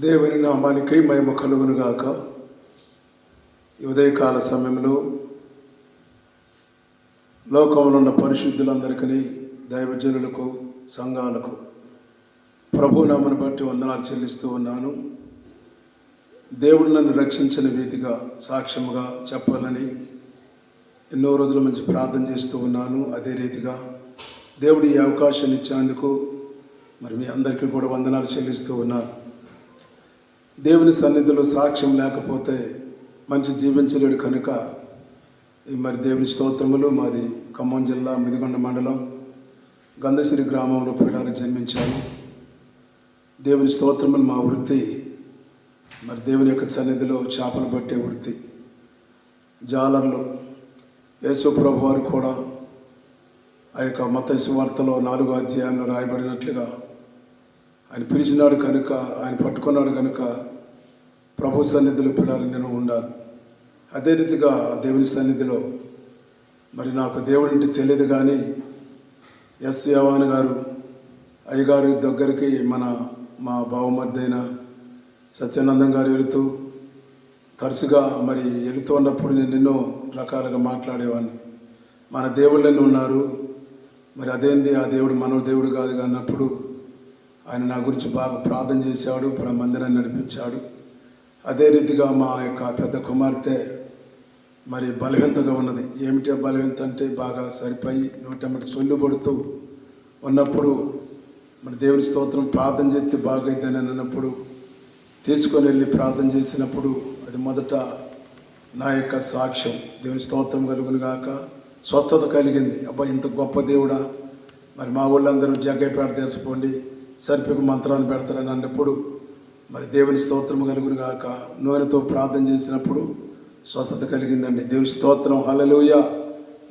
దేవుని నామానికి మహిమ కలుగునుగాక ఉదయకాల సమయంలో లోకంలో ఉన్న పరిశుద్ధులందరికీ దైవజనులకు సంఘాలకు ప్రభు నామను బట్టి వందనాలు చెల్లిస్తూ ఉన్నాను. దేవుడు నన్ను రక్షించిన వీధిగా సాక్ష్యముగా చెప్పాలని ఎన్నో రోజుల నుంచి ప్రార్థన చేస్తూ ఉన్నాను. అదే రీతిగా దేవుడు ఈ అవకాశాన్ని ఇచ్చినందుకు మరి మీ అందరికీ కూడా వందనాలు చెల్లిస్తూ ఉన్నాను. దేవుని సన్నిధిలో సాక్ష్యం లేకపోతే మనిషి జీవించలేడు కనుక ఈ మరి దేవుని స్తోత్రములు మాది ఖమ్మం జిల్లా మిదిగొండ మండలం గంధసిరి గ్రామంలో పిల్లలు జన్మించాను దేవుని స్తోత్రములు మా వృత్తి మరి దేవుని యొక్క సన్నిధిలో చేపలు పట్టే వృత్తి. జాలర్లు యేసు ప్రభు వారు కూడా ఆ యొక్క మత వార్తలో నాలుగో అధ్యాయంలో రాయబడినట్లుగా ఆయన పిలిచినాడు కనుక ఆయన పట్టుకున్నాడు కనుక ప్రభు సన్నిధిలో పిల్లలు నేను ఉండాలి. అదే రీతిగా దేవుని సన్నిధిలో మరి నాకు దేవుడు అంటే తెలియదు కానీ ఎస్ యవాన్ గారు అయ్యగారి దగ్గరికి మన మా బావమద్దైన సత్యానందం గారు వెళుతూ తరచుగా మరి వెళుతూ ఉన్నప్పుడు నేను ఎన్నో రకాలుగా మాట్లాడేవాడిని. మన దేవుళ్ళని ఉన్నారు. మరి అదేంది? ఆ దేవుడు మన దేవుడు కాదు అన్నప్పుడు ఆయన నా గురించి బాగా ప్రార్థన చేశాడు ఇప్పుడు మందిరాన్ని నడిపించాడు. అదే రీతిగా మా యొక్క పెద్ద కుమార్తె మరి బలహీనతగా ఉన్నది. ఏమిటి బలవంత బలహీనత అంటే? బాగా సరిపోయి నూటెమ్మటి సొల్లు పడుతూ ఉన్నప్పుడు మరి దేవుని స్తోత్రం ప్రార్థన చేస్తే బాగైందని అని అన్నప్పుడు తీసుకొని వెళ్ళి ప్రార్థన చేసినప్పుడు అది మొదట నా యొక్క సాక్ష్యం. దేవుని స్తోత్రం కలుగును గాక. స్వస్థత కలిగింది. అబ్బా ఇంత గొప్ప దేవుడా. మరి మా ఊళ్ళందరూ జగ్గైపేట తీసుకోండి సరిపోక మంత్రాన్ని పెడతారని అన్నప్పుడు మరి దేవుని స్తోత్రము కలుగును గాక. నూనెతో ప్రార్థన చేసినప్పుడు స్వస్థత కలిగిందండి. దేవుని స్తోత్రం హలలోయ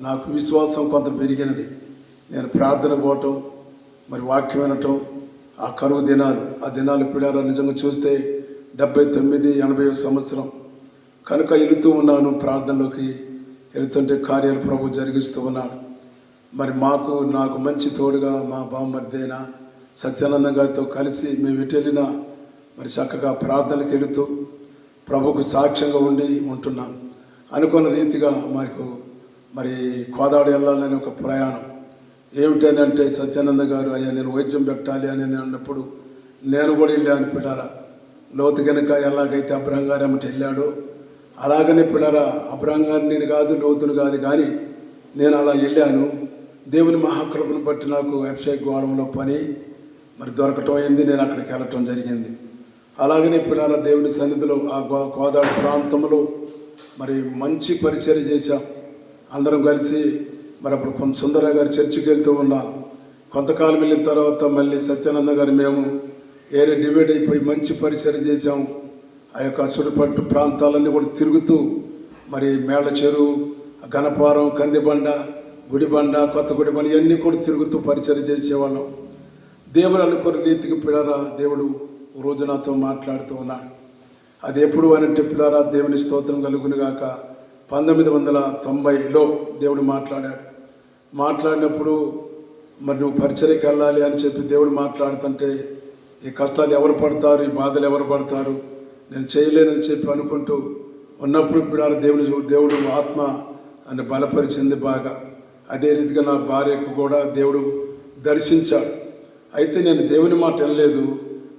నాకు విశ్వాసం కొంత పెరిగినది. నేను ప్రార్థన పోవటం మరి వాక్యం వినటం ఆ కరువు దినాలు ఆ దినాలు పిడారా నిజంగా చూస్తే డెబ్బై తొమ్మిది ఎనభై సంవత్సరం. కనుక వెళుతూ ఉన్నాను ప్రార్థనలోకి. వెళుతుంటే కార్యాలు ప్రభు జరిగిస్తూ ఉన్నాడు. మరి మాకు నాకు మంచి తోడుగా మా బామ్మర్దేనా సత్యానంద గారితో కలిసి మేము ఎటు వెళ్ళినా మరి చక్కగా ప్రార్థనకు వెళుతూ ప్రభుకు సాక్ష్యంగా ఉండి ఉంటున్నాం. అనుకున్న రీతిగా మాకు మరి కోదాడు వెళ్ళాలని ఒక ప్రయాణం. ఏమిటని అంటే సత్యానంద గారు అయ్యా నేను వైద్యం పెట్టాలి అని నేను అన్నప్పుడు నేను కూడా వెళ్ళాను పిల్లరా. లోతు కనుక ఎలాగైతే అబ్రహం గారు ఏమిటి వెళ్ళాడో అలాగనే పిల్లరా అబ్రహం గారు నేను కాదు లోతును కాదు కానీ నేను అలా వెళ్ళాను. దేవుని మహాకృపను బట్టి నాకు వెబ్సైట్ గోడంలో పని మరి దొరకటం అయింది నేను అక్కడికి వెళ్ళటం జరిగింది. అలాగనే పిల్లల దేవుని సన్నిధిలో ఆ గో గోదావరి ప్రాంతంలో మరి మంచి పరిచయం చేశాం. అందరం కలిసి మరి అప్పుడు కొంత సుందర గారి చర్చికి వెళ్తూ ఉన్నాం. కొంతకాలం వెళ్ళిన తర్వాత మళ్ళీ సత్యానంద గారు మేము ఏరే డివైడ్ అయిపోయి మంచి పరిచయం చేశాము ఆ యొక్క సుడిపట్టు ప్రాంతాలన్నీ కూడా తిరుగుతూ మరి మేళ చెరువు గణపారం కందిబండ గుడిబండ కొత్త గుడిబండ ఇవన్నీ కూడా తిరుగుతూ పరిచయం చేసేవాళ్ళం. దేవుడు అనుకున్న రీతికి పిల్లరా దేవుడు రోజు నాతో మాట్లాడుతూ ఉన్నాడు. అది ఎప్పుడు అనంటే పిల్లరా దేవుని స్తోత్రం కలుగును గాక. పంతొమ్మిది వందల తొంభైలో దేవుడు మాట్లాడాడు. మాట్లాడినప్పుడు మరి నువ్వు పరిచయకి వెళ్ళాలి అని చెప్పి దేవుడు మాట్లాడుతుంటే ఈ కష్టాలు ఎవరు పడతారు ఈ బాధలు ఎవరు పడతారు? నేను చేయలేనని చెప్పి అనుకుంటూ ఉన్నప్పుడు ఇప్పుడు దేవుని దేవుడు ఆత్మ అని బలపరిచింది బాగా. అదే రీతిగా నా భార్యకు కూడా దేవుడు దర్శించాడు. అయితే నేను దేవుని మాట వినలేదు.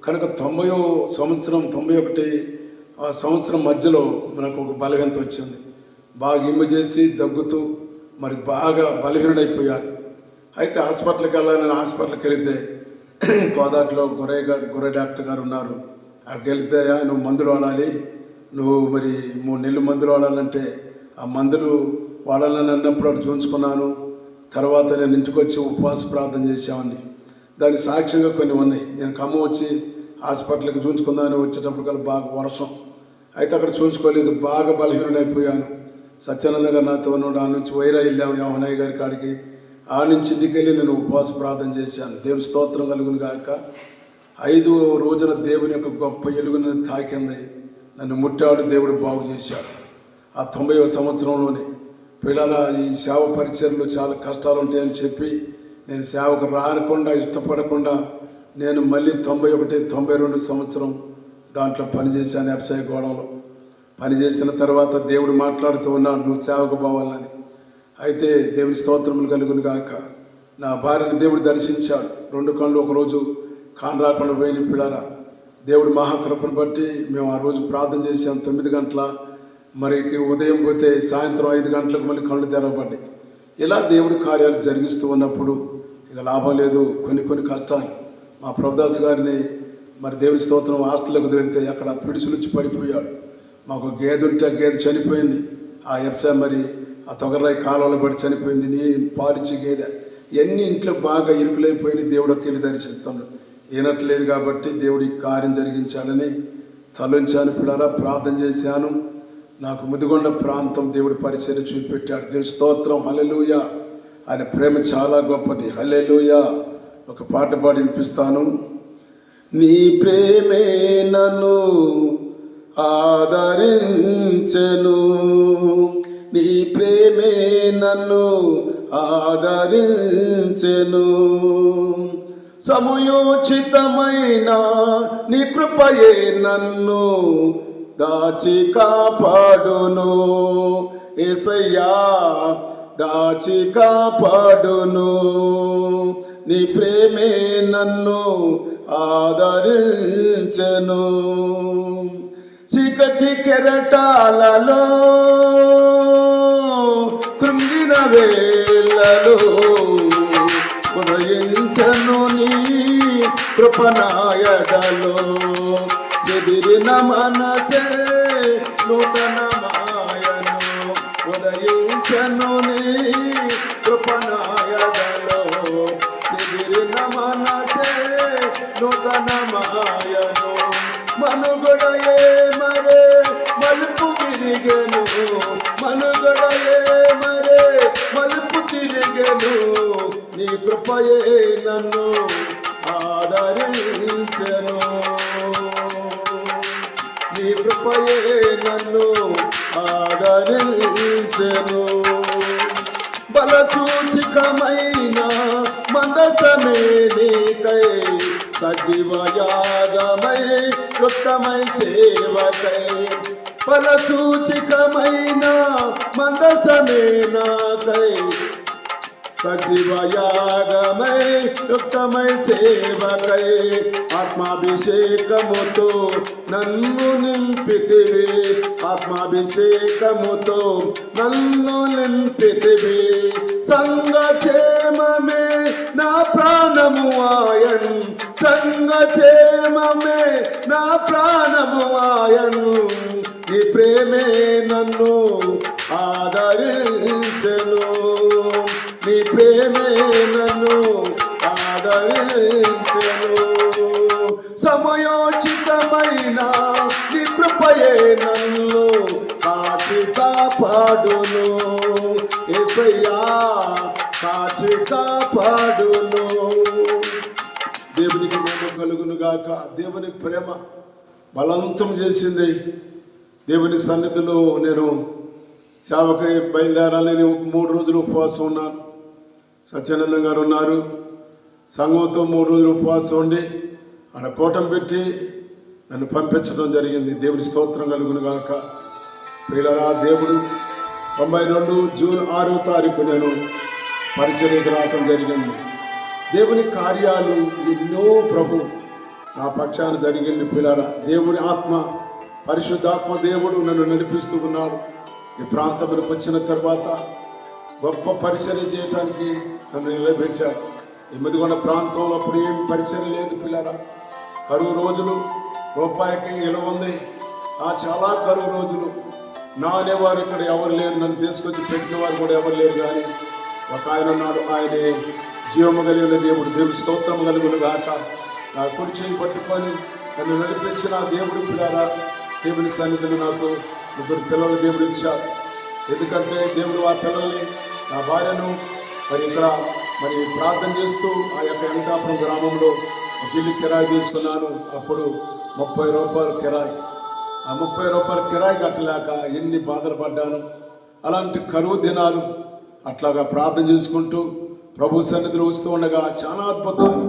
కనుక తొంభయో సంవత్సరం తొంభై ఒకటి ఆ సంవత్సరం మధ్యలో మనకు ఒక బలహీనత వచ్చింది. బాగా ఇమ్మ చేసి దగ్గుతూ మరి బాగా బలహీనుడైపోయాను. అయితే హాస్పిటల్కి వెళ్ళాలని హాస్పిటల్కి వెళితే కోదాట్లో గొర్రె గారు గొర్రె డాక్టర్ గారు ఉన్నారు. అక్కడికి వెళితే నువ్వు మందులు వాడాలి. నువ్వు మరి మూడు నెలలు మందులు వాడాలంటే ఆ మందులు వాడాలని అన్నప్పుడు అటు చూపించుకున్నాను. తర్వాత నేను ఇంటికి వచ్చి ఉపవాస ప్రార్థన చేసామండి దానికి సాక్ష్యంగా కొన్ని ఉన్నాయి. నేను ఖమ్మం వచ్చి హాస్పిటల్కి చూసుకుందామని వచ్చేటప్పుడు కల్లా బాగా వర్షం అయితే అక్కడ చూసుకోలేదు బాగా బలహీనుడైపోయాను. సత్యానంద గారు నాతో ఉన్నాడు. ఆ నుంచి వైరా వెళ్ళాము యమనయ్య గారి కాడికి. ఆ నుంచి ఇంటికి వెళ్ళి నేను ఉపవాస ప్రార్థన చేశాను. దేవుని స్తోత్రం కలుగును గాక. ఐదు రోజున దేవుని యొక్క గొప్ప ఎలుగును తాకింది నన్ను ముట్టాడు. దేవుడు బాగు చేశాడు. ఆ తొంభైవ సంవత్సరంలోనే పిల్లల ఈ సేవ పరిచయంలో చాలా కష్టాలు ఉంటాయని చెప్పి నేను సేవకు రానకుండా ఇష్టపడకుండా నేను మళ్ళీ తొంభై ఒకటి తొంభై రెండు సంవత్సరం దాంట్లో పనిచేశాను వ్యవసాయ గోడంలో. పనిచేసిన తర్వాత దేవుడు మాట్లాడుతూ ఉన్నాడు నువ్వు సేవకు పోవాలని. అయితే దేవుని స్తోత్రములు కలుగును గాక. నా భార్యని దేవుడు దర్శించాడు. రెండు కళ్ళు ఒకరోజు కాన్ రాకుండా పోయిన పిల్లరా దేవుడు మహాకృపను బట్టి మేము ఆ రోజు ప్రార్థన చేసాం తొమ్మిది గంటల. మరి ఉదయం పోతే సాయంత్రం ఐదు గంటలకు మళ్ళీ కళ్ళు తెరవబడ్డాయి. ఇలా దేవుడి కార్యాలు జరిగిస్తూ ఉన్నప్పుడు ఇక లాభం లేదు కొన్ని కొన్ని కష్టాలు. మా ప్రభుదాస్ గారిని మరి దేవుని స్తోత్రం హాస్టల్లోకి వెళ్తే అక్కడ పిడుసులుచ్చి పడిపోయాడు. మాకు గేదె ఉంటే ఆ గేదె చనిపోయింది. ఆ ఎఫ్సా మరి ఆ తొగర్రాయి కాలంలో పడి చనిపోయింది. నీ పాలిచ్చి గేదె. ఎన్ని ఇంట్లో బాగా ఇరుకులైపోయి దేవుడు ఒక్కరి దర్శిస్తాడు. వినట్లేదు కాబట్టి దేవుడి కార్యం జరిగించాలని తలంచాను పిల్లరా ప్రార్థన చేశాను. నాకు ముదిగొండ ప్రాంతం దేవుడి పరిచయం చూపెట్టాడు. దేవుడి స్తోత్రం. హల్లెలూయా. ఆయన ప్రేమ చాలా గొప్పది. హలేలుయ ఒక పాట పాడి వినిపిస్తాను. నీ ప్రేమే నన్ను ఆదరించెను. నీ ప్రేమే నన్ను ఆదరించెను. సమయోచితమైన నీ కృపయే నన్ను దాచి కాపాడును. ఏసయ్యా దాచి కాపాడును. నీ ప్రేమే నన్ను ఆదరించెను. చీకటి కెరటాలలో కృంగిన వేళలో ఉదయించను నీ కృపనాయడలో చెదిరిన మనసే నూతన మాయను ఉదయం నీ కృపనాయడలో చెదిరిన మనసే నూతన మాయను మనుగడయే మరే మలుపు తిరిగెను. మనుగడయే మరే మలుపు తిరిగెను. నీ కృపయే నన్ను ఆదరించను. నీ కృపయే నన్ను ఆదరించను. బలసూచికమైన మందసమే సజీవయాగమై కృతమై సేవకై. ఫలసూచికమైన మందసమే మందసమేనాకై సజీవయాగమై యుక్తమై సేవకై ఆత్మాభిషేకముతో నన్ను నింపితివి. ఆత్మాభిషేకముతో నన్ను నింపితివి. సంగక్షేమమే నా ప్రాణము ఆయన్. సంగక్షేమమే నా ప్రాణము ఆయన్. నీ ప్రేమే నన్ను ఆదరించను. నీ ప్రేమే నన్ను సమయోచితమైన నీ కృపయే నన్ను కాచిత పాడును ఎసయ్యా కాచిత పాడును దేవునికి మేము కలుగును గాక దేవుని ప్రేమ బలవంతం చేసింది. దేవుని సన్నిధిలో నేను సేవకై బయలుదేరాలని మూడు రోజులు ఉపవాసం ఉన్నాను. సత్యానందం గారు ఉన్నారు. సంఘంతో మూడు రోజులు ఉపవాసం ఉండి ఆడ కోటం పెట్టి నన్ను పంపించడం జరిగింది. దేవుడి స్తోత్రం కలుగును గాక. పిల్లరా దేవుడు తొంభై రెండు జూన్ ఆరో తారీఖు నేను పరిచర్యకు రావటం జరిగింది. దేవుని కార్యాలు ఎన్నో ప్రభు నా పక్షాన జరిగింది పిల్లరా దేవుని ఆత్మ పరిశుద్ధాత్మ దేవుడు నన్ను నడిపిస్తూ ఉన్నాడు. ఈ ప్రాంతంలోకి వచ్చిన తర్వాత గొప్ప పరిచర్య చేయటానికి నన్ను నిలబెట్టాడు ఈ ప్రాంతంలో అప్పుడు ఏం పరిచయం లేదు పిల్లరా కరువు రోజులు రూపాయికి ఇలువ ఉంది ఆ చాలా కరువు రోజులు. నా అనేవారు ఇక్కడ ఎవరు లేరు నన్ను తీసుకొచ్చి పెట్టిన వారు కూడా ఎవరు లేరు కానీ ఒక ఆయన ఉన్నాడు ఆయనే జీవము కలిగిన దేవుడు దేవుడు స్తోత్రం కలిగిన గాక. నా కుడి చేయి పట్టుకొని నన్ను నడిపించిన దేవుడు పిల్లారా దేవుని సన్నిధిని నాకు ముగ్గురు పిల్లలు దేవుడు ఇచ్చారు. ఎందుకంటే దేవుడు ఆ పిల్లల్ని నా భార్యను మరి ఇక్కడ మరి ప్రార్థన చేస్తూ ఆ యొక్క వెంకాపురం గ్రామంలో ఒక కిరాయి తీసుకున్నాను. అప్పుడు ముప్పై రూపాయలు కిరాయి. ఆ ముప్పై రూపాయలు కిరాయి కట్టలేక ఎన్ని బాధలు పడ్డాను. అలాంటి కరువు దినాలు అట్లాగా ప్రార్థన చేసుకుంటూ ప్రభు సన్నిధిలో వస్తూ ఉండగా చాలా అద్భుతాలు.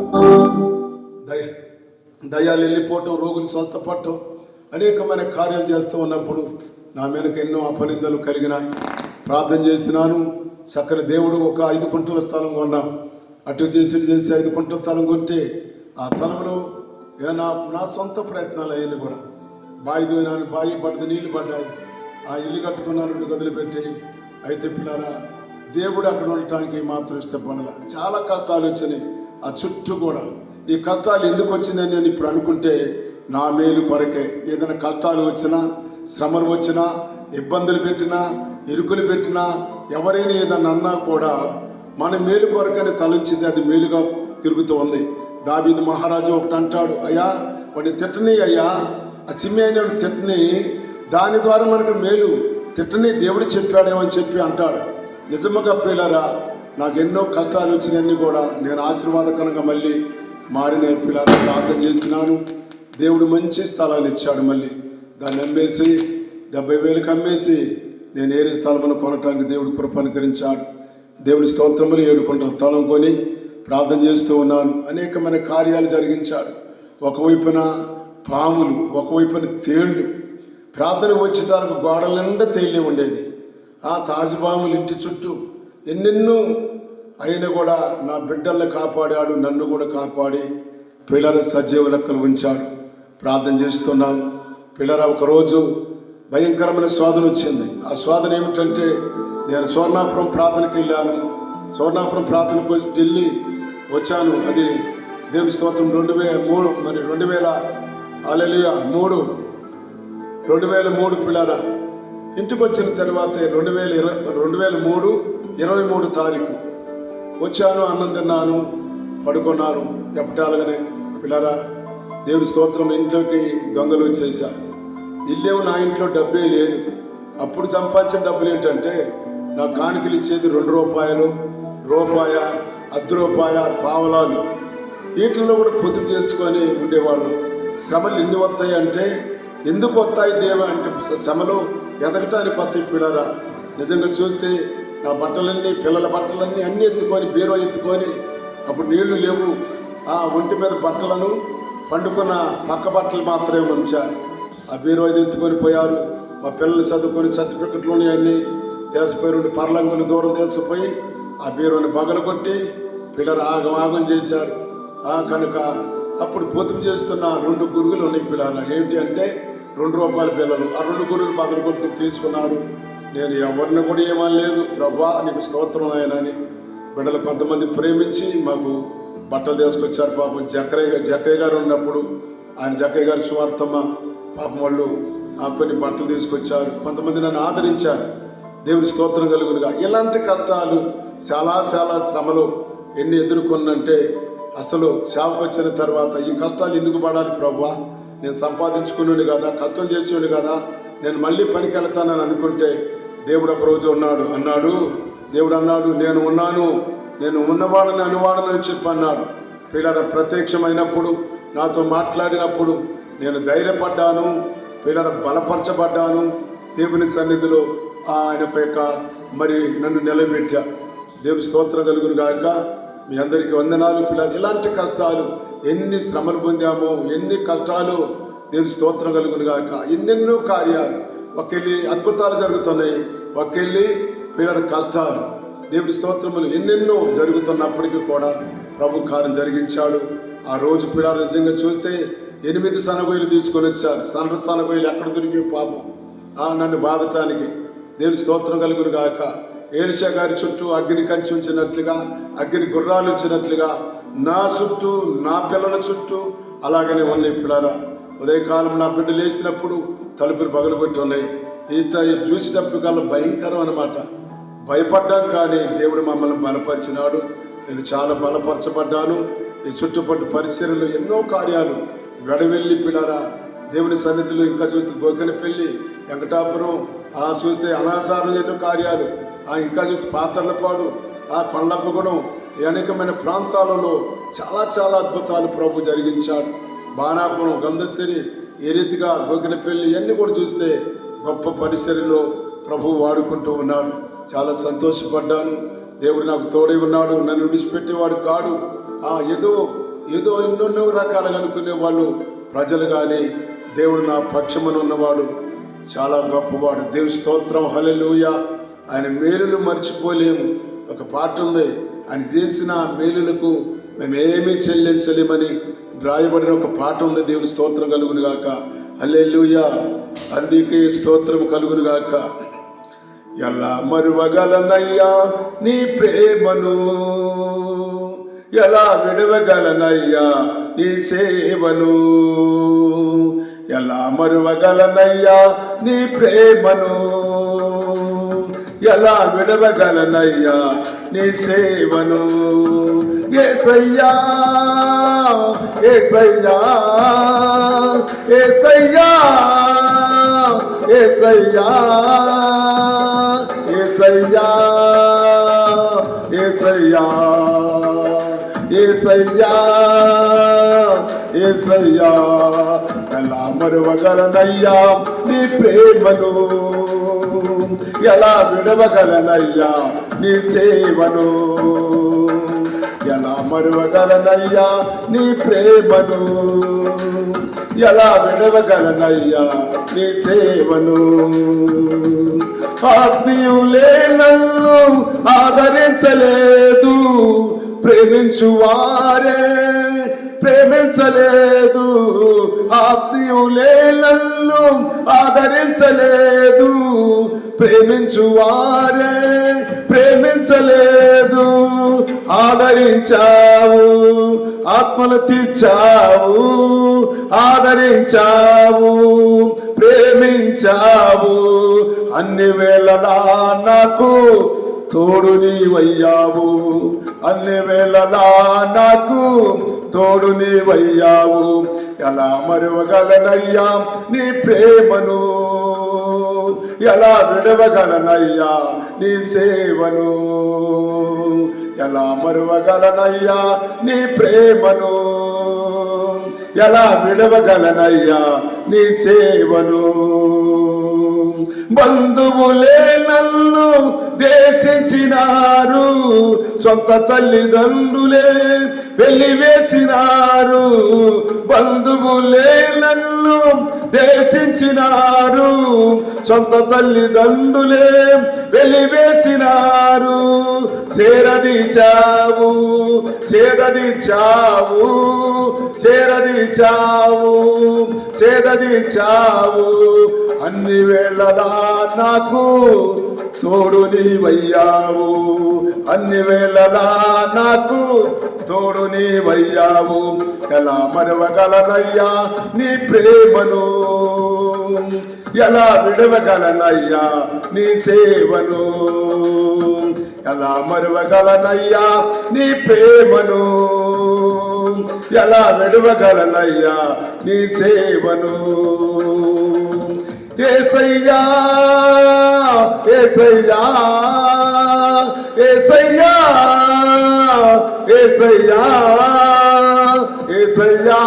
దయ దయాలు వెళ్ళిపోవటం రోగులు స్వస్థపడటం అనేకమైన కార్యాలు చేస్తూ ఉన్నప్పుడు నా మీదకి ఎన్నో అపనిందలు కలిగినాయి. ప్రార్థన చేసినాను. చక్కని దేవుడు ఒక ఐదు పంటల స్థలం కొన్నాం. అటు చేసి చేసి ఐదు పంటల స్థలం కొంటే ఆ స్థలంలో ఏదైనా నా నా సొంత ప్రయత్నాలు అయ్యాయి కూడా. బావి దూరాను బావి పడితే నీళ్ళు పడ్డాయి. ఆ ఇల్లు కట్టుకున్నాను రెండు గదులు పెట్టి అయితే పిల్లరా దేవుడు అక్కడ ఉండటానికి మాత్రం ఇష్టపడాల. చాలా కష్టాలు వచ్చినాయి. ఆ చుట్టూ కూడా. ఈ కష్టాలు ఎందుకు వచ్చిందని నేను ఇప్పుడు అనుకుంటే నా మేలు కొరకే. ఏదైనా కష్టాలు వచ్చినా శ్రమలు వచ్చినా ఇబ్బందులు పెట్టినా ఇరుకులు పెట్టినా ఎవరైనా ఏదన్నా అన్నా కూడా మన మేలు కొరకని తలంచింది అది మేలుగా తిరుగుతూ ఉంది. దావీదు మహారాజు ఒకటి అంటాడు అయ్యా వాడిని తిట్టని అయ్యా ఆ సిమ్యాయిని తిట్టని దాని ద్వారా మనకు మేలు తిట్టని దేవుడు చెప్పాడేమో అని చెప్పి అంటాడు. నిజముగా ప్రియులరా నాకు ఎన్నో కష్టాలు వచ్చినవన్నీ కూడా నేను ఆశీర్వాదకరంగా మళ్ళీ మారిన పిల్లలు ప్రార్థన చేసినాను దేవుడు మంచి స్థలాన్ని ఇచ్చాడు మళ్ళీ. దాన్ని అమ్మేసి డెబ్బై వేలకు అమ్మేసి నేను ఏరే స్థలమును కొనటానికి దేవుడు కృప దేవుని స్తోత్రములు ఏడుకుంటాం స్థలం కొని ప్రార్థన చేస్తూ ఉన్నాను. అనేకమైన కార్యాలు జరిగించాడు. ఒకవైపున పాములు ఒకవైపున తేళ్ళు ప్రార్థన వచ్చేటానికి గోడల నిండా తేలి ఉండేది. ఆ తాజుబాములు ఇంటి చుట్టూ ఎన్నెన్నో అయినా కూడా నా బిడ్డల్ని కాపాడాడు నన్ను కూడా కాపాడి పిల్లల సజీవ లెక్కలు ఉంచాడు. ప్రార్థన చేస్తున్నాను. పిల్లల ఒకరోజు భయంకరమైన స్వాదన వచ్చింది. ఆ స్వాదన ఏమిటంటే నేను స్వర్ణాపురం ప్రార్థనకి వెళ్ళాను. స్వర్ణాపురం ప్రార్థనకు వెళ్ళి వచ్చాను. అది దేవుని స్తోత్రం రెండు వేల మూడు మరి రెండు వేల అలెలియ మూడు. రెండు వేల మూడు పిల్లల ఇంటికి వచ్చిన తర్వాత రెండు వేల ఇరవై రెండు వేల మూడు ఇరవై మూడు తారీఖు. వచ్చాను అన్నం తిన్నాను పడుకున్నాను. ఎప్పటాలుగానే పిల్లరా దేవుడి స్తోత్రం ఇంట్లోకి దొంగలు వచ్చేసారు ఇల్లేవు నా ఇంట్లో డబ్బే లేదు. అప్పుడు సంపాదించిన డబ్బులు ఏంటంటే నా కానుకలు ఇచ్చేది రెండు రూపాయలు రూపాయ అర్ధ రూపాయ పావలాలు. వీటిల్లో కూడా పొదుపు చేసుకొని ఉండేవాళ్ళు. శ్రమలు ఎన్ని వస్తాయి అంటే ఎందుకు వస్తాయి దేవా అంటే శ్రమలు ఎదగటానికి వస్తాయి పిల్లరా. నిజంగా చూస్తే నా బట్టలన్నీ పిల్లల బట్టలన్నీ అన్నీ ఎత్తుకొని బీరో ఎత్తుకొని అప్పుడు నీళ్ళు లేవు. ఆ ఒంటి మీద బట్టలను పండుకున్న పక్క బట్టలు మాత్రమే ఉంచాలి. ఆ ఎత్తుకొని పోయారు. మా పిల్లలు చదువుకొని సర్టిఫికెట్లోని అన్నీ దేశపోయి రెండు పర్లంగులు దూరం దేశపోయి ఆ బీరోని బగలు కొట్టి పిల్లలు ఆగం ఆగం చేశారు. కనుక అప్పుడు పొదుపు చేస్తున్న రెండు గురుగులు ఉన్నాయి పిల్లలు. ఏంటి అంటే రెండు రూపాయల పిల్లలు. ఆ రెండు గురుగులు పగలు కొట్టి తీసుకున్నారు. నేను ఎవరిని కూడా ఏమనలేదు. ప్రభా నీకు స్తోత్రం ఆయనని బిడ్డలు కొంతమంది ప్రేమించి మాకు బట్టలు తీసుకొచ్చారు పాపం జక్కయ్య జక్కయ్య గారు ఉన్నప్పుడు ఆయన జక్కయ్య గారి సువార్తమ్మ పాపం వాళ్ళు ఆ కొన్ని బట్టలు తీసుకొచ్చారు. కొంతమంది నన్ను ఆదరించారు. దేవుని స్తోత్రం కలుగునుగా. ఇలాంటి కష్టాలు చాలా చాలా శ్రమలు ఎన్ని ఎదుర్కొన్నంటే అసలు సేవకు వచ్చిన తర్వాత ఈ కష్టాలు ఎందుకు పడాలి ప్రభా నేను సంపాదించుకున్నాడు కదా? కష్టం చేసేవాడు కదా? నేను మళ్ళీ పనికి వెళ్తానని అనుకుంటే దేవుడు ఒక రోజు ఉన్నాడు. అన్నాడు దేవుడు అన్నాడు నేను ఉన్నాను. నేను ఉన్నవాడని అనువాడని చెప్పి అన్నాడు. పిల్లల ప్రత్యక్షమైనప్పుడు నాతో మాట్లాడినప్పుడు నేను ధైర్యపడ్డాను పిల్లల బలపరచబడ్డాను దేవుని సన్నిధిలో ఆయన యొక్క మరి నన్ను నిలబెట్టా. దేవుని స్తోత్రం కలుగును గాక. మీ అందరికీ వందనాలు పిల్లలు. ఇలాంటి కష్టాలు ఎన్ని శ్రమలు పొందామో ఎన్ని కష్టాలు దేవుని స్తోత్రం కలుగును గాక. ఎన్నెన్నో కార్యాలు ఒకళ్ళి అద్భుతాలు జరుగుతున్నాయి ఒకళ్ళి పిల్లల కష్టాలు దేవుడి స్తోత్రములు ఎన్నెన్నో జరుగుతున్నప్పటికీ కూడా ప్రభు కార్యం జరిగించాడు. ఆ రోజు పిల్లలు నిజంగా చూస్తే ఎనిమిది సనగోయిలు తీసుకొని వచ్చారు. సన్న సనగోయిలు ఎక్కడ దొరికి పాపం? ఆ నన్ను బాధటానికి. దేవుని స్తోత్రం కలుగును గాక. ఏలిషా గారి చుట్టూ అగ్ని కంచి ఉంచినట్లుగా అగ్ని గుర్రాలు ఉంచినట్లుగా నా చుట్టూ నా పిల్లల చుట్టూ అలాగనే ఉన్నాయి పిల్లరా. ఉదయకాలం నా బిడ్డ లేచినప్పుడు తలుపులు పగలగొట్టి ఉన్నాయి ఇట ఇటు చూసేటప్పుడు కల్లా భయంకరం అనమాట భయపడ్డాం కానీ దేవుడు మమ్మల్ని బలపరిచినాడు. నేను చాలా బలపరచబడ్డాను. ఈ చుట్టుపట్టు పరిచయలు ఎన్నో కార్యాలు వెడవెల్లి పిల్లరా దేవుని సన్నిధిలో ఇంకా చూస్తే గోకనపల్లి వెంకటాపురం ఆ చూస్తే అనాసారం ఎన్నో కార్యాలు ఆ ఇంకా చూస్తే పాత్రలపాడు ఆ కొండపగుణం ఈ అనేకమైన ప్రాంతాలలో చాలా చాలా అద్భుతాలు ప్రభు జరిగించాడు. బాణాపురం గంధశ్రీ ఏ రీతిగా గోకినపల్లి ఇవన్నీ కూడా చూస్తే గొప్ప పరిసరిలో ప్రభు వాడుకుంటూ ఉన్నాడు. చాలా సంతోషపడ్డాను. దేవుడు నాకు తోడై ఉన్నాడు నన్ను విడిచిపెట్టేవాడు కాడు. ఆ ఏదో ఏదో ఎన్నెన్నో రకాలుగా అనుకునే వాళ్ళు ప్రజలు కానీ దేవుడు నా పక్షమున ఉన్నవాడు చాలా గొప్పవాడు. దేవుని స్తోత్రం హలెలుయ ఆయన మేలులు మర్చిపోలేము. ఒక పాట ఉంది ఆయన చేసిన మేలులకు మేమేమీ చెల్లించలేమని రాయబడిన ఒక పాట ఉంది దేవుని స్తోత్రం కలుగును గాక హల్లెలూయ. అందుకే స్తోత్రం కలుగును గాక. ఎలా మరువగలనయ్యా నీ ప్రేమను? ఎలా విడవగలనయ్యా నీ సేవను? ఎలా మరువగలనయ్యా నీ ప్రేమను? ఎలా విడవగలనయ్యా నీ సేవను? ఏసయ్యా ఏసయ్యా ఏసయ్యా ఏసయ్యా ఏసయ్యా ఏసయ్యా. ఏసయ్యా ఏసయ్యా ఎలా మరువగలనయ్యా నీ ప్రేమను? ఎలా విడవగలనయ్యా నీ సేవను? ఎలా మరువగలనయ్యా నీ ప్రేమను? ఎలా విడవగలనయ్యా నీ సేవను? ఆత్మీయులే నన్ను ఆదరించలేదు ప్రేమించు వారే ప్రేమించలేదు ఆత్మీయులే నన్ను ఆదరించలేదు ప్రేమించు వారే ప్రేమించలేదు ఆదరించావు ఆత్మలు తీర్చావు ఆదరించావు ప్రేమించావు అన్ని వేళలా నాకు తోడు నీవయ్యావు. అన్ని వేళలా నాకు తోడు నీవయ్యావు. ఎలా మరువగలనయ్యా నీ ప్రేమను? ఎలా విడవగలనయ్యా నీ సేవను? ఎలా మరువగలనయ్యా నీ ప్రేమను? ఎలా విడవగలనయ్యా నీ సేవను? బంధువులే నన్ను దేశించినారు సొంత తల్లిదండ్రులే వెళ్ళి వేసినారు బంధువులే నన్ను దేశించినారు సొంత తల్లిదండ్రులే వెళ్ళి వేసినారు చేరదీశావు చేరదీచావు చేరదీశావు చేరదీచావు అన్ని వేళలా నాకు? తోడు నీవయ్యావు. అన్ని వేళలా నాకు తోడు నీవయ్యావు. ఎలా మరవగలనయ్యా నీ ప్రేమను? ఎలా విడవగలనయ్యా నీ సేవను? ఎలా మరవగలనయ్యా నీ ప్రేమను? ఎలా విడవగలనయ్యా నీ సేవను? ఏసయ్యా ఏసయ్యా ఏసయ్యా ఏసయ్యా ఏసయ్యా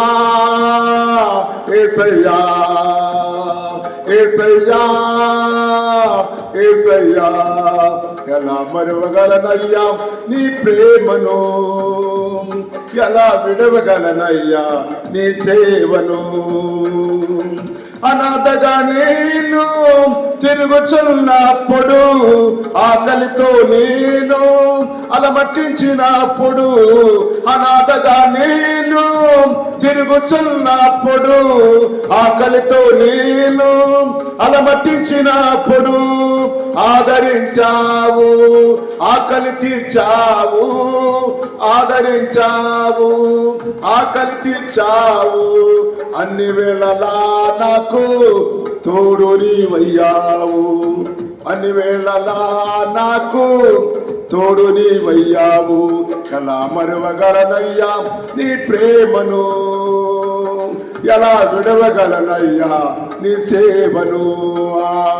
ఏసయ్యా ఏసయ్యా ఏసయ్యా. ఎలా మరవగలనయ్యా నీ ప్రేమను? ఎలా విడవగలనయ్యా నీ సేవను? అనాథగా నేను తిరుగుచున్నప్పుడు ఆకలితో నేను అలమట్టించినప్పుడు అనాథగా నేను తిరుగుచున్నప్పుడు ఆకలితో నేను అలమట్టించినప్పుడు ఆదరించావు ఆకలి తీర్చావు ఆదరించావు ఆకలి తీర్చావు. అన్ని వేళలా నాకు తోడుని వయో అన్ని వేళలా నాకు తోడు నీవయ్యావు ఎలా మరువగలనయ్యా నీ ప్రేమను. ఎలా విడవగలనయ్యా నీ సేవను. ఆ,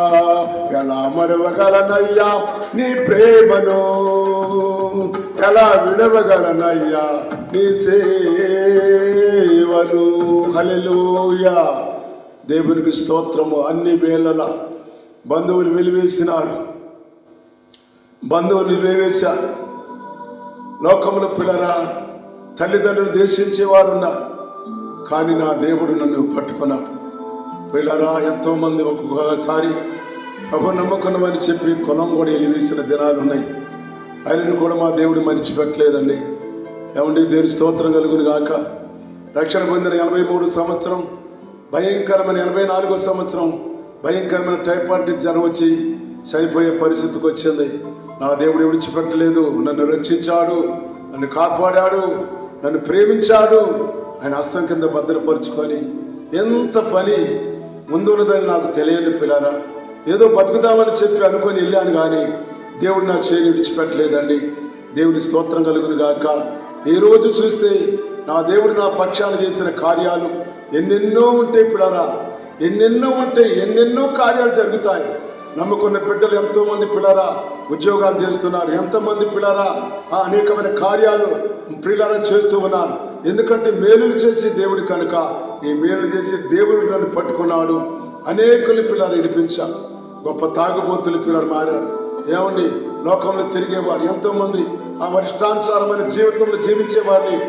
ఎలా మరువగలనయ్యా నీ ప్రేమను. ఎలా విడవగలనయ్యా నీ సేవను. హల్లెలూయా. దేవునికి స్తోత్రము. అన్ని వేళల బంధువులు వెలివేసినారు. బంధువులు వెలివేశారు లోకముల పిల్లరా తల్లిదండ్రులు దేశించేవారున్నారు కానీ నా దేవుడు నన్ను పట్టుకున్నాడు. పిల్లరా ఎంతోమంది ఒక్కొక్కసారి ప్రభు నమ్మకున్నామని చెప్పి కులం కూడా ఎలివేసిన దినాలు ఉన్నాయి. ఆయనను కూడా మా దేవుడు మర్చిపెట్టలేదండి. ఏమండి దేవుని స్తోత్రం కలుగును గాక. రక్షణ పొందిన ఎనభై మూడు సంవత్సరం భయంకరమైన ఎనభై నాలుగో సంవత్సరం భయంకరమైన టైఫాయిడ్ జ్వరం వచ్చి చనిపోయే పరిస్థితికి వచ్చింది. నా దేవుడు విడిచిపెట్టలేదు. నన్ను రక్షించాడు. నన్ను కాపాడాడు. నన్ను ప్రేమించాడు. ఆయన హస్తం కింద భద్రపరుచుకొని ఎంత పని ముందున్నదని నాకు తెలియదు పిల్లరా. ఏదో బతుకుదామని చెప్పి అనుకొని వెళ్ళాను కానీ దేవుడు నా చేయని విడిచిపెట్టలేదండి. దేవుని స్తోత్రం కలుగును గాక. ఈరోజు రోజు చూస్తే నా దేవుడు నా పక్షాన చేసిన కార్యాలు ఎన్నెన్నో ఉంటాయి పిల్లరా ఎన్నెన్నో ఉంటాయి ఎన్నెన్నో కార్యాలు జరుగుతాయి. నమ్ముకున్న బిడ్డలు ఎంతో మంది పిల్లరా ఉద్యోగాలు చేస్తున్నారు. ఎంతమంది పిల్లరా ఆ అనేకమైన కార్యాలు పిల్లరా చేస్తూ ఉన్నారు. ఎందుకంటే మేలులు చేసి దేవుడు కనుక ఈ మేలు చేసి దేవుడు నన్ను పట్టుకున్నాడు. అనేకులు పిల్లలు ఇడిపించారు గొప్ప తాగుబోతులు పిల్లలు మారారు. ఏమండి? లోకంలో తిరిగేవారు. ఎంతోమంది ఆ వారి ఇష్టానుసారమైన జీవితంలో జీవించే వారిని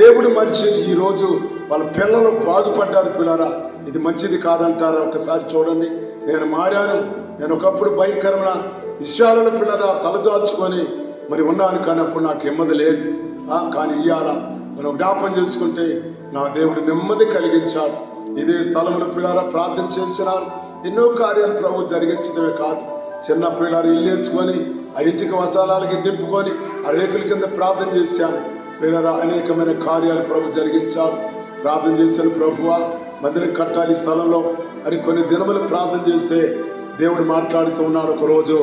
దేవుడు మరిచి ఈరోజు వాళ్ళ పిల్లలు బాగుపడ్డారు పిల్లరా. ఇది మంచిది కాదంటారా ఒకసారి చూడండి. నేను మారాను. నేను ఒకప్పుడు భయంకరమైన విషయాలలో పిల్లరా తలదాల్చుకొని మరి ఉన్నాను కానీ అప్పుడు నాకు నెమ్మది లేదు. కానీ ఇయ్యాల మనం జ్ఞాపం చేసుకుంటే నా దేవుడు నెమ్మది కలిగించాడు. ఇదే స్థలంలో పిల్లరా ప్రార్థన చేసినారు. ఎన్నో కార్యాలు ప్రభు జరిగించడమే కాదు. చిన్న పిల్లలు ఇల్లు వేసుకొని ఆ ఇంటికి వసాలాలకి దింపుకొని ఆ రేకుల కింద ప్రార్థన చేశాను పిల్లరా అనేకమైన కార్యాలు ప్రభు జరిగించాడు. ప్రార్థన చేసిన ప్రభువా మందిరం కట్టాలి స్థలంలో అని కొన్ని దినములు ప్రార్థన చేస్తే దేవుడు మాట్లాడుతూ ఉన్నాడు ఒకరోజు.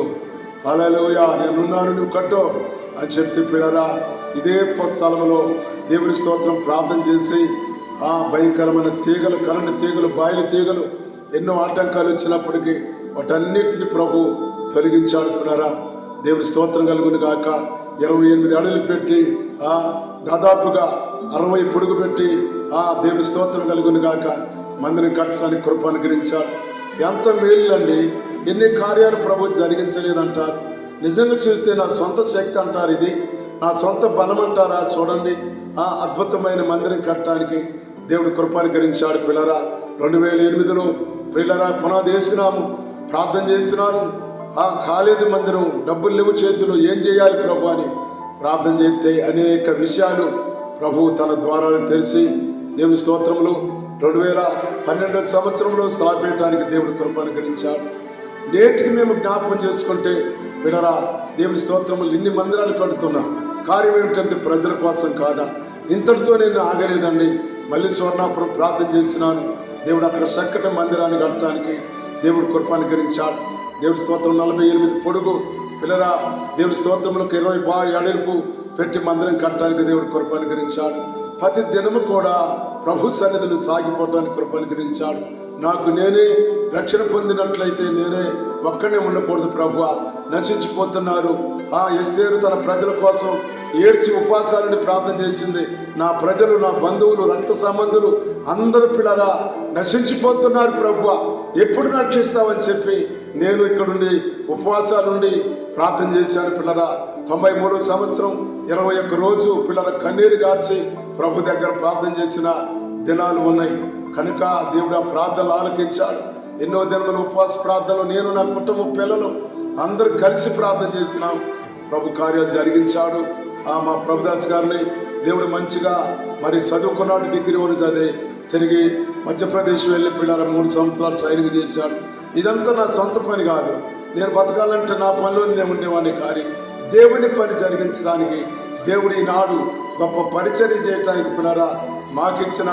అలలోయ నేనున్నాను నువ్వు కట్టో అని చెప్తే పిల్లరా ఇదే ప- స్థలంలో దేవుని స్తోత్రం ప్రార్థన చేసి ఆ భయంకరమైన తీగలు కరెంటు తీగలు బాయిల తీగలు ఎన్నో ఆటంకాలు వచ్చినప్పటికీ వాటన్నిటిని ప్రభు తొలగించాడు పిల్లరా. దేవుని స్తోత్రం కలుగును గాక. ఇరవై ఎనిమిది అడుగులు పెట్టి దాదాపుగా అరవై పొడుగు పెట్టి ఆ దేవుని స్తోత్రం కలుగును గాక. మందిరం కట్టడానికి కృప అనుగ్రహించాడు. ఎంత మేలులండి. ఎన్ని కార్యాలు ప్రభు జరిగించలేదంటారు. నిజంగా చూస్తే నా సొంత శక్తి అంటారు ఇది. నా సొంత బలం అంటారా. చూడండి. ఆ అద్భుతమైన మందిరం కట్టడానికి దేవుడు కృప అనుగ్రహించాడు పిల్లరా. రెండు వేల ఎనిమిదిలో పిల్లరా పునాది వేసినాము. ప్రార్థన చేసినాను ఆ కాలేది మందిరం డబ్బులు లేవు చేతులు. ఏం చేయాలి ప్రభు అని ప్రార్థన చేస్తే అనేక విషయాలు ప్రభు తన ద్వారాలు తెలిసి దేవుని స్తోత్రములు. రెండు వేల పన్నెండవ సంవత్సరంలో స్థాపించడానికి దేవుడు కృప నేటికి మేము జ్ఞాపకం చేసుకుంటే విడరా దేవుని స్తోత్రములు ఇన్ని మందిరాలు కడుతున్నాం. కార్యం ఏమిటంటే ప్రజల కోసం కాదా? ఇంతటితో నేను ఆగలేదండి. మళ్ళీ స్వర్ణాపురం ప్రార్థన చేసినాను దేవుడు అక్కడ చక్కట మందిరాన్ని కట్టడానికి దేవుడు కృప దేవుని దేవుడి స్తోత్రం నలభై ఎనిమిది పొడుగు. పిల్లరా దేవుడి స్తోత్రములకు ఇరవై బాగా ఎడల్పు పెట్టి మందిరం కట్టడానికి దేవుడు కృప ప్రతి దినము కూడా ప్రభు సన్నిధులు సాగిపోవడానికి కృప నాకు నేనే రక్షణ పొందినట్లయితే నేనే ఒక్కడే ఉండకూడదు ప్రభు. నశించిపోతున్నారు. ఆ ఎస్తేరు తన ప్రజల కోసం ఏడ్చి ఉపవాసాలని ప్రార్థన చేసింది. నా ప్రజలు నా బంధువులు రక్త సంబంధులు అందరు పిల్లరా నశించిపోతున్నారు ప్రభు ఎప్పుడు రక్షిస్తావని చెప్పి నేను ఇక్కడుండి ఉపవాసాలుండి ప్రార్థన చేశాను పిల్లరా. తొంభై మూడో సంవత్సరం ఇరవై ఒక్క రోజు పిల్లల కన్నీరు గార్చి ప్రభు దగ్గర ప్రార్థన చేసిన దినాలు ఉన్నాయి. కనుక దేవుడు ఆ ప్రార్థనలు ఆలకించాడు. ఎన్నో దినములు ఉపవాస ప్రార్థనలు నేను నా కుటుంబం పిల్లలు అందరూ కలిసి ప్రార్థన చేసినాం. ప్రభు కార్యాలు జరిగించాడు. మా ప్రభుదాస్ గారిని దేవుడు మంచిగా మరి చదువుకున్నాడు డిగ్రీ వరకు చదివి తిరిగి మధ్యప్రదేశ్ వెళ్ళి పిల్లల మూడు సంవత్సరాలు ట్రైనింగ్ చేశాడు. ఇదంతా నా సొంత పని కాదు. నేను బతకాలంటే నా పనిలో నేను ఉండేవాడిని కానీ దేవుని పని జరిగించడానికి దేవుడు ఈనాడు గొప్ప పరిచర్య చేయటానికి పిల్లరా మాకిచ్చిన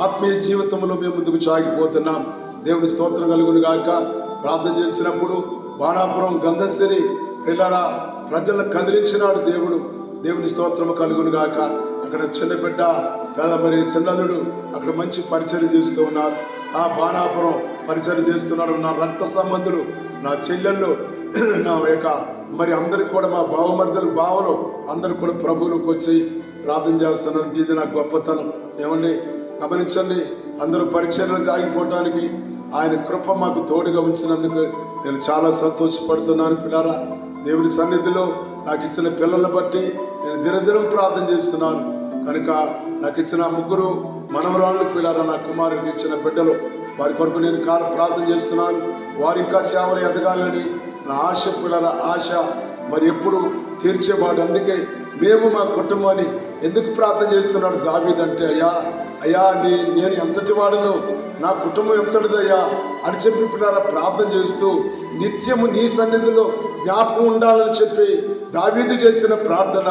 ఆత్మీయ జీవితంలో మేము ముందుకు సాగిపోతున్నాం. దేవుడి స్తోత్రం కలుగును గాక. ప్రార్థన చేసినప్పుడు బాణాపురం గంధశ్వరి పిల్లరా ప్రజలను కదిలించినాడు దేవుడు. దేవుని స్తోత్రము కలుగును గాక. అక్కడ చిన్న బిడ్డ పేద మరి చిన్నలుడు అక్కడ మంచి పరిచయం చేస్తూ ఉన్నారు. ఆ బాణాపురం పరిచయం చేస్తున్నాడు నా రక్త సంబంధులు నా చెల్లెళ్ళు నా యొక్క మరి అందరికి కూడా మా బావమర్దలు బావలు అందరు కూడా ప్రభువులకు వచ్చి ప్రార్థన చేస్తున్నారు. ఇది నా గొప్పతనం. ఏమండి? గమనించండి అందరూ పరీక్షలను జాగిపోవటానికి ఆయన కృప మాకు తోడుగా ఉంచినందుకు నేను చాలా సంతోషపడుతున్నాను పిల్లారా. దేవుడి సన్నిధిలో నాకు ఇచ్చిన పిల్లలను బట్టి నేను దినదినం ప్రార్థన చేస్తున్నాను. కనుక నాకు ఇచ్చిన ముగ్గురు మనవరాళ్ళు పిల్లల నా కుమారుడికి ఇచ్చిన బిడ్డలు వారి కొరకు నేను కాల ప్రార్థన చేస్తున్నాను. వారు ఇంకా సేవలు ఎదగాలని నా ఆశ పిల్లల ఆశ మరి ఎప్పుడు తీర్చేవాడు. అందుకే మేము మా కుటుంబాన్ని ఎందుకు ప్రార్థన చేస్తున్నాడు దావీదంటే అయ్యా అయ్యా నీ నేను ఎంతటి వాడను? నా కుటుంబం ఎంతటిదయ్యా అని చెప్పి పిల్లల ప్రార్థన చేస్తూ నిత్యము నీ సన్నిధిలో జ్ఞాపకం ఉండాలని చెప్పి దావీదు చేసిన ప్రార్థన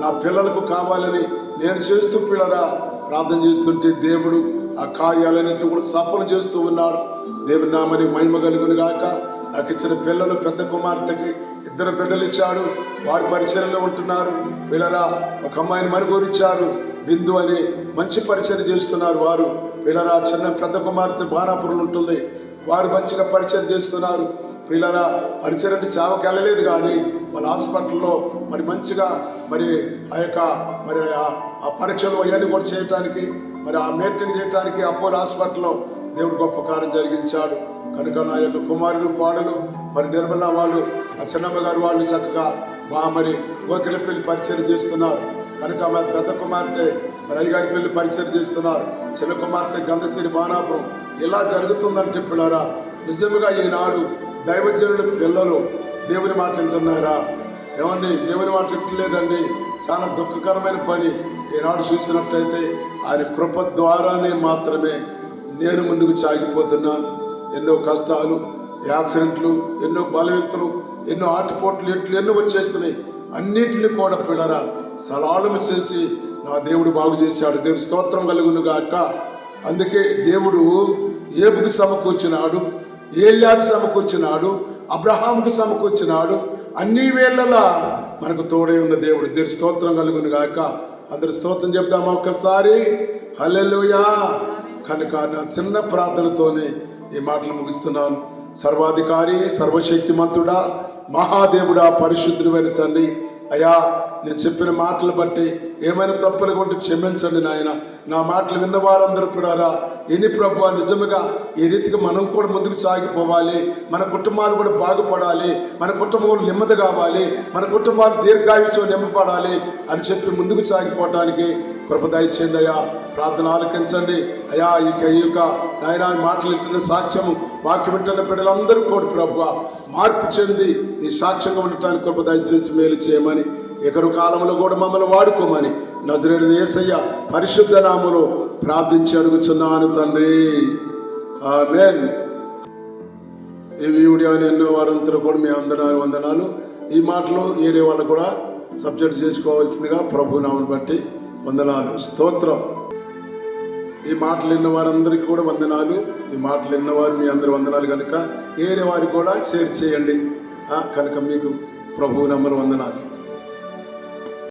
నా పిల్లలకు కావాలని నేను చేస్తూ పిల్లరా ప్రార్థన చేస్తుంటే దేవుడు ఆ కార్యాలన్నింటి కూడా సఫలం చేస్తూ ఉన్నాడు. దేవుని నామని మహిమ కలుగును గాక. నాకు ఇచ్చిన పిల్లలు పెద్ద కుమార్తెకి ఇద్దరు బిడ్డలు ఇచ్చాడు. వారి పరిచయంలో ఉంటున్నారు. పిల్లరా ఒక అమ్మాయిని మరుగురిచ్చారు బిందు అని మంచి పరిచయం చేస్తున్నారు వారు. పిల్లరా చిన్న పెద్ద కుమార్తె బాణాపురం ఉంటుంది. వారు మంచిగా పరిచయం చేస్తున్నారు. పిల్లరా పరిచయం అంటే సేవకి వెళ్ళలేదు కానీ వాళ్ళ హాస్పిటల్లో మరి మంచిగా మరి ఆ యొక్క మరి ఆ- పరీక్షలు అవన్నీ కూడా చేయటానికి మరి ఆ మెయింటైన్ చేయడానికి అపోలో హాస్పిటల్లో దేవుడు గొప్ప కార్యం జరిగించాడు. కనుక నా యొక్క కుమారుడు కోడలు మరి నిర్మల వాళ్ళు ఆ చిన్నమ్మ గారు వాళ్ళు చక్కగా మా మరి గోకిల పరిచయం చేస్తున్నారు. కనుక మరి పెద్ద కుమార్తె రైగారి అయ్యగారి పెళ్ళి పరిచయం చేస్తున్నారు. చిన్న కుమార్తె గంధశ్రీ బాణాపురం ఇలా జరుగుతుందని చెప్పినారా? నిజముగా ఈనాడు దైవజనుడు పిల్లలు దేవుని మాట వింటున్నారా? ఏమండి దేవుని మాట వింటలేదండి. చాలా దుఃఖకరమైన పని ఈనాడు చూసినట్టయితే ఆయన కృప ద్వారానే మాత్రమే నేను ముందుకు సాగిపోతున్నాను. ఎన్నో కష్టాలు యాక్సిడెంట్లు ఎన్నో బలవిత్తులు ఎన్నో ఆటుపోట్లు ఎట్లు ఎన్నో వచ్చేస్తున్నాయి. అన్నిటిని కూడా పిల్లరా సలాలము చేసి నా దేవుడు బాగు చేశాడు. దేవుడు స్తోత్రం కలుగును గాక. అందుకే దేవుడు ఏబుకు సమకూర్చినాడు ఏల్యాకు సమకూర్చినాడు అబ్రహాంకు సమకూర్చినాడు. అన్ని వేళలా మనకు తోడై ఉన్న దేవుడు. దేవుడు స్తోత్రం కలుగును గాక. అందరు స్తోత్రం చెప్దామా ఒక్కసారి? హలెలుయా కనుక నా చిన్న ప్రార్థనతోనే ఈ మాటలు ముగిస్తున్నాను. సర్వాధికారి సర్వశక్తిమంతుడా మహాదేవుడా పరిశుద్ధుడైన తండ్రి అయ్యా నేను చెప్పిన మాటలు బట్టి ఏమైనా తప్పులు కొంటే క్షమించండి నాయన. నా మాటలు విన్న వారందరూ కూడా ఎన్ని ప్రభు నిజముగా ఈ రీతిగా మనం కూడా ముందుకు సాగిపోవాలి. మన కుటుంబాలు కూడా బాగుపడాలి. మన కుటుంబం నెమ్మది కావాలి. మన కుటుంబాలు దీర్ఘాయుషం నింపబడాలి అని చెప్పి ముందుకు సాగిపోవటానికి కృప దయచేయండి అయ్యా. ప్రార్థన ఆలకించండి. అయ్యా ఇక ఈ యొక్క నాయన మాటలు ఇంటున్న సాక్ష్యము వాక్యం వింటున్న బిడ్డలందరూ కూడా ప్రభు మార్పు చెంది నీ సాక్ష్యంగా ఉండటానికి కృప దయచేసి మేలు చేయమని ఎకరు కాలంలో కూడా మమ్మల్ని వాడుకోమని. నజరేడు ఏసయ్య పరిశుద్ధ నామలో ప్రార్థించి అడుగుచున్నాను తండ్రి. ఆమెన్. ఈ వీడియోని ఎన్నో వారంతరూ కూడా మీ అందరూ వందనాలు. ఈ మాటలు ఏరే వాళ్ళు కూడా సబ్జెక్ట్ చేసుకోవాల్సిందిగా ప్రభు నామను బట్టి వందనాలు. స్తోత్రం. ఈ మాటలు విన్న వారందరికీ కూడా వందనాలు. ఈ మాటలు విన్నవారు మీ అందరి వందనాలు కనుక ఏరే వారికి కూడా షేర్ చేయండి. కనుక మీకు ప్రభువు నమ్మరు వందనాలు.